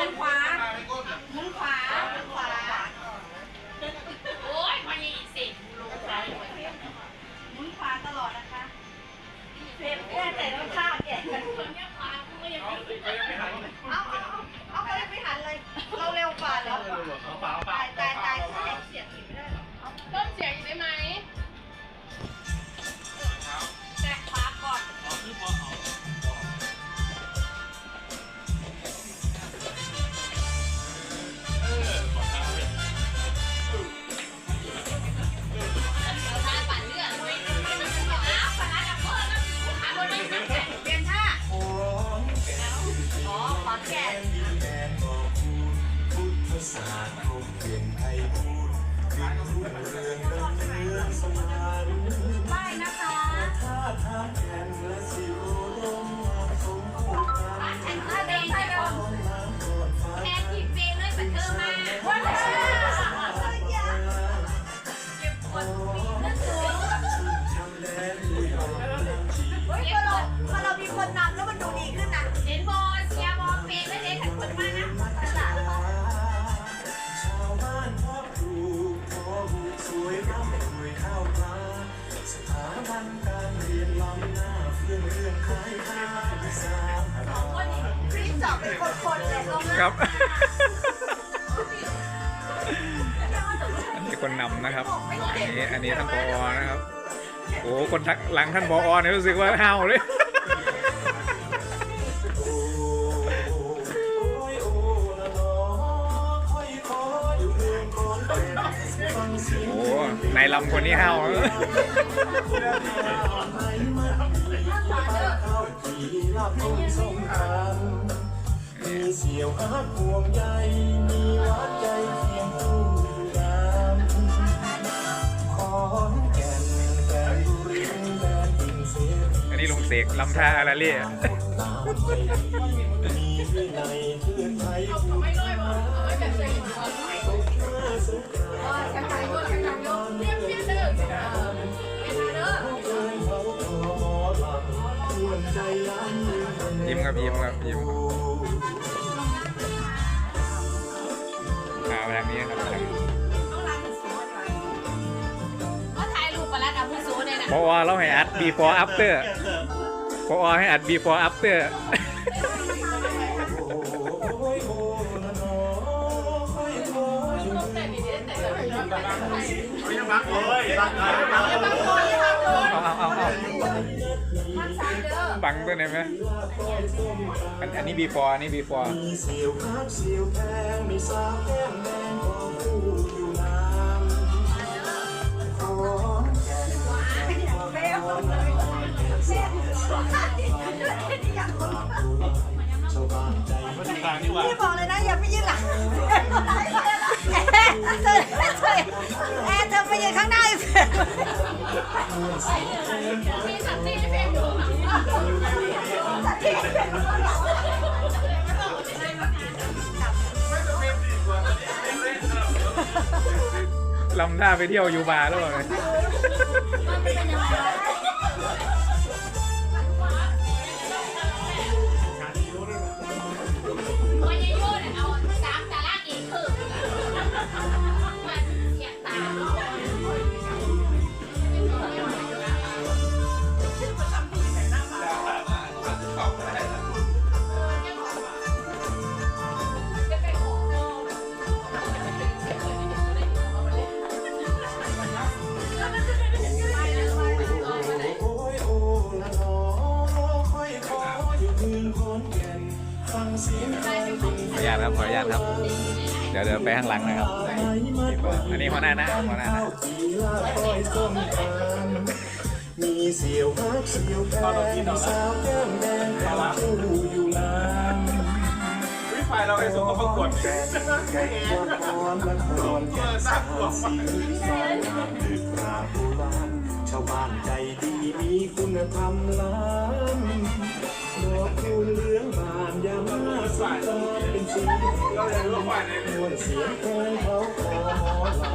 มุนขวาหมุนขวาหมุนขวา โอ้ยมันยังอีกสิหมุนขวาตลอดนะคะเพ็บแค่แต่ต้องท่าแก่ คนเนี้ยขวากูก็ยังไม่เอา คลิปจอบเป็นคนๆเลยลงนะครับ อันนี้คนนำนะครับ อันนี้อันนี้ท่านผอนะครับโอ้คนทักหลังท่านผอเนี่ยรู้สึกว่าห้าวเลยโอ้ยโอ้ละนอคอยคอยอยู่เมืองคอนเป็นฟังเสียงโอ้นายลำคนนี้ห้าวนะเข้าขี่รับลมสงครามมี เสียวฮักห่วงใยมีวัดใจเคียงคู่งามขอนแก่นแดนบุรีแดนดินเสียอันนี้ลุงเสกลำท่าอารเล่น้ำใจดีมีวินัยเพื่อนไทยผู้ไม่น้อยบอลเอาไว้แบบเสียงบอลตกเมื่อสงครามแข่งแข่งขันยเรียบเรียบเด้อเป็นมาเด้อยิ้มครับยิ้มครับยิ้ม อ่าไปทางนี้ครับไปทางนี้ก็ถ่ายรูปไปแล้วกับผู้สูงเนี่ยนะ พอเราให้อัด before after พอให้อัด before after อบังตัวไหนอยไหมอันอันนี้ before อันนี้ before มีเสียวคักเสียวแพงมีสาวแก้มแดงของผู้อยู่นานขอนแก่นเร็วเลยเสียงอยากคนชาวบ้านใจดีพี่บอกเลยนะอย่าไปยืนหลังแอร์เธอแอร์เธอไปยืนข้างหน้าอีกมีสัตว์ที่เพลงอยู่ ลำหน้าไปเที่ยวยูบาแล้วเหรอ เดี๋ยวเดี๋ยวไปข้างหลังนะครับ อันนี้หัวหน้าน้าหัวหน้าน้าทีลาคอยส้มตาลมีเสียวฮักเสียวแพงสาวแก้มแดงขาวชูอยู่นานวิไฟเราไปส่งเขาประกวดแก่แก่ละครละครแก่สาวสีสาวงามดึกราโบราณชาวบ้านใจดีมีคุณธรรมล้ำ วคูเลื้องบานยามาสายตาเป็นสีเลยรู้ว่าใเสียงเพลงเขาคอหลั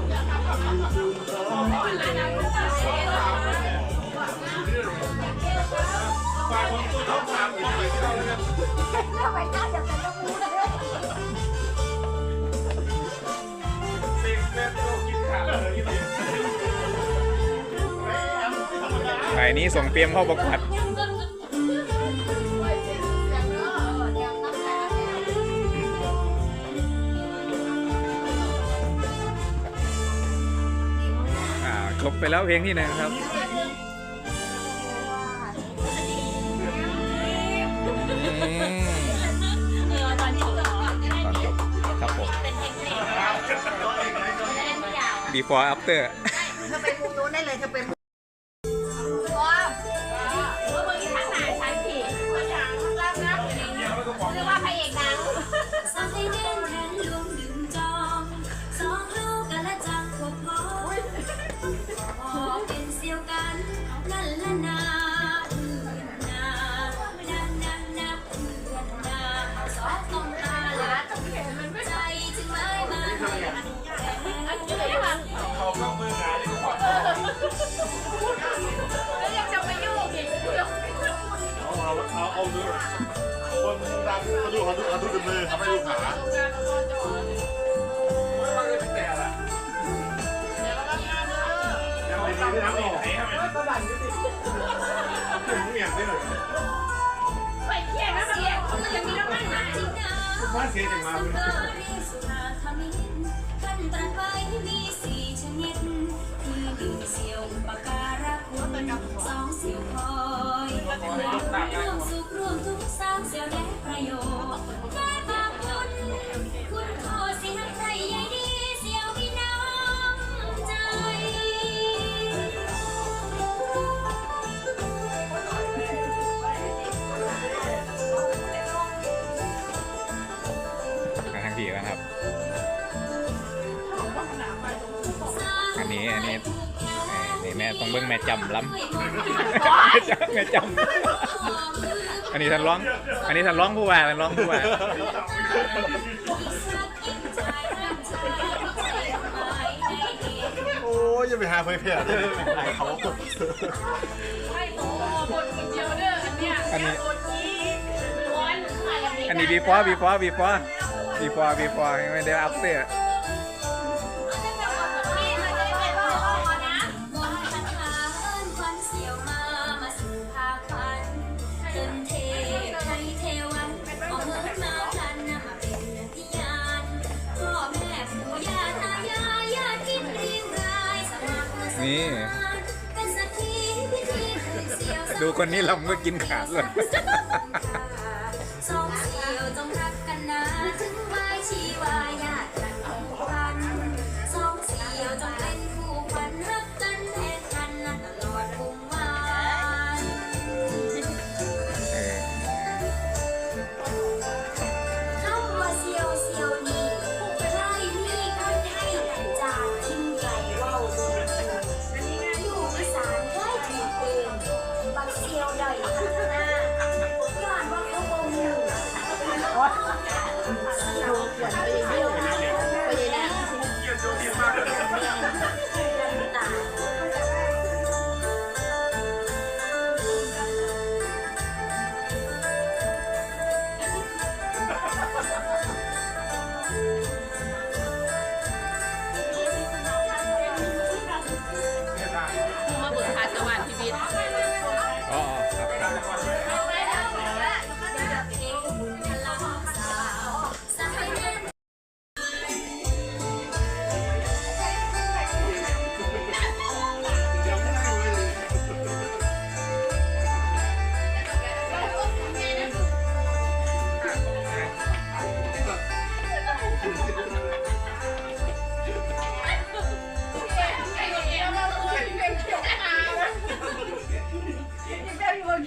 งจุดต่อไอ้นี้ส่งเตรียมเข้าประกวด ไปแล้วเพลงที่ไหนครับ ตอนจบครับผม before after เธอไปมุมนู้นได้เลยเธอไปมุม มาเสียจังมาคุณสองเสียวคอยร่วมสุขร่วมทุกสร้างเสียวและประโยชน์ได้มาคุณคุณ บิ่งแม่จำล้ำแม่จำอันนี้ท่านร้อง อันนี้ท่านร้องผู้ว่าท่านร้องผู้ว่าโอ้ยอย่าไปหาเพื่อนเพื่อนไเขาอันนี้อันนี้บีฟอบีฟอบีฟอบีฟอบีฟอไม่ได้อัพเตอ ดูคนนี้ลำก็กินขาดเลย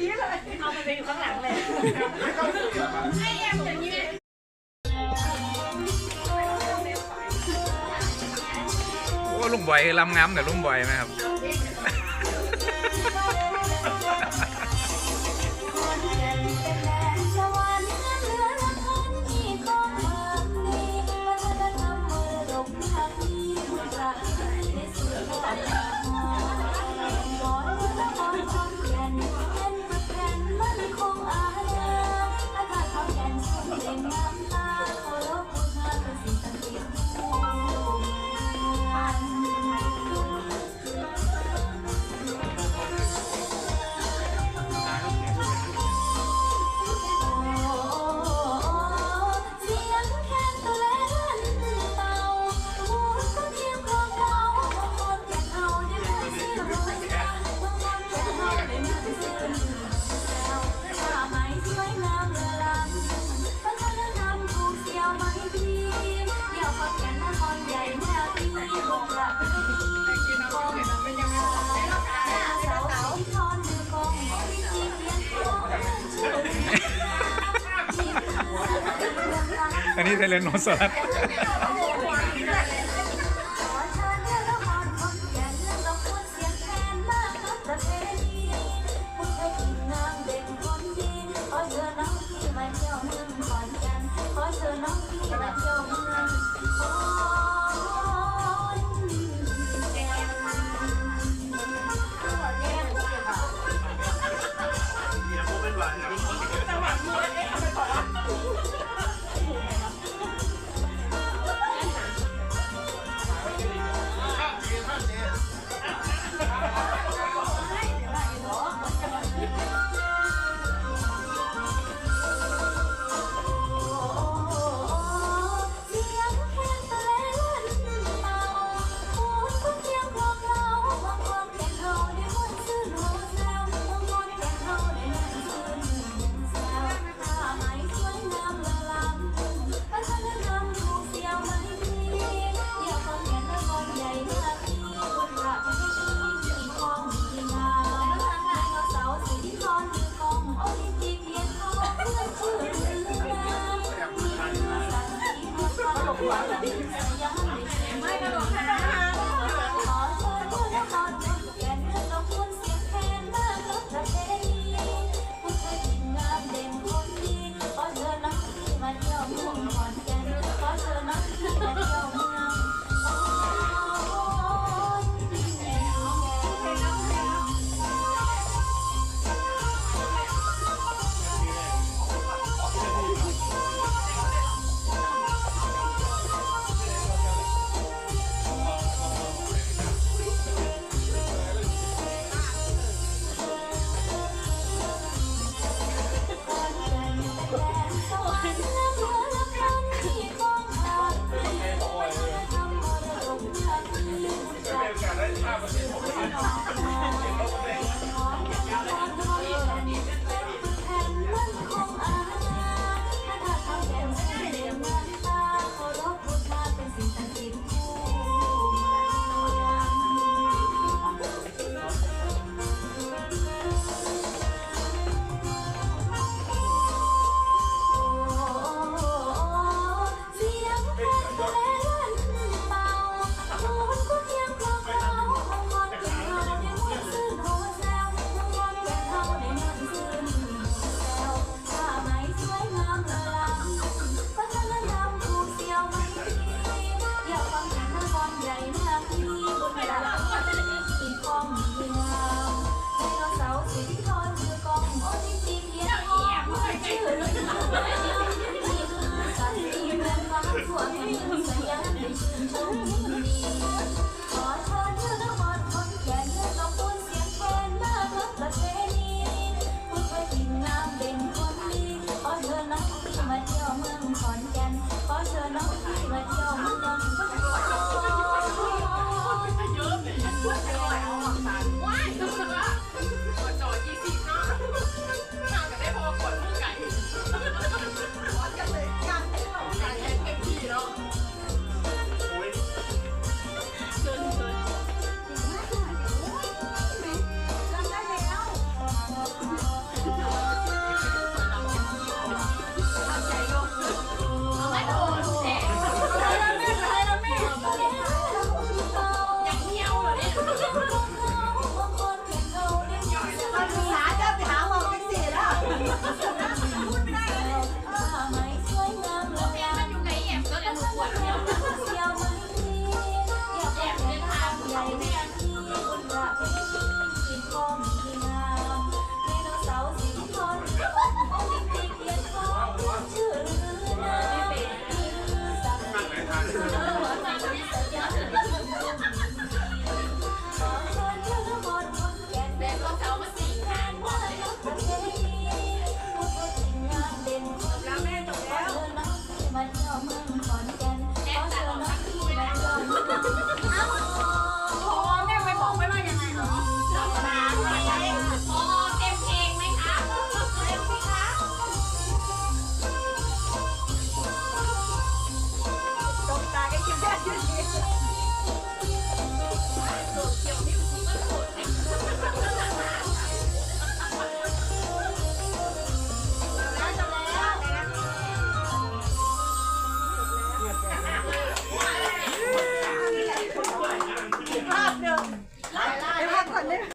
นี้เลยเอามัไปอยู่ข้างหลังเลยไอ้แอมอย่างนี้โอ้ลุงบอยลำงามแต่ลุงบอยไหมครับ อันนี้ไทเลนโนซอรัส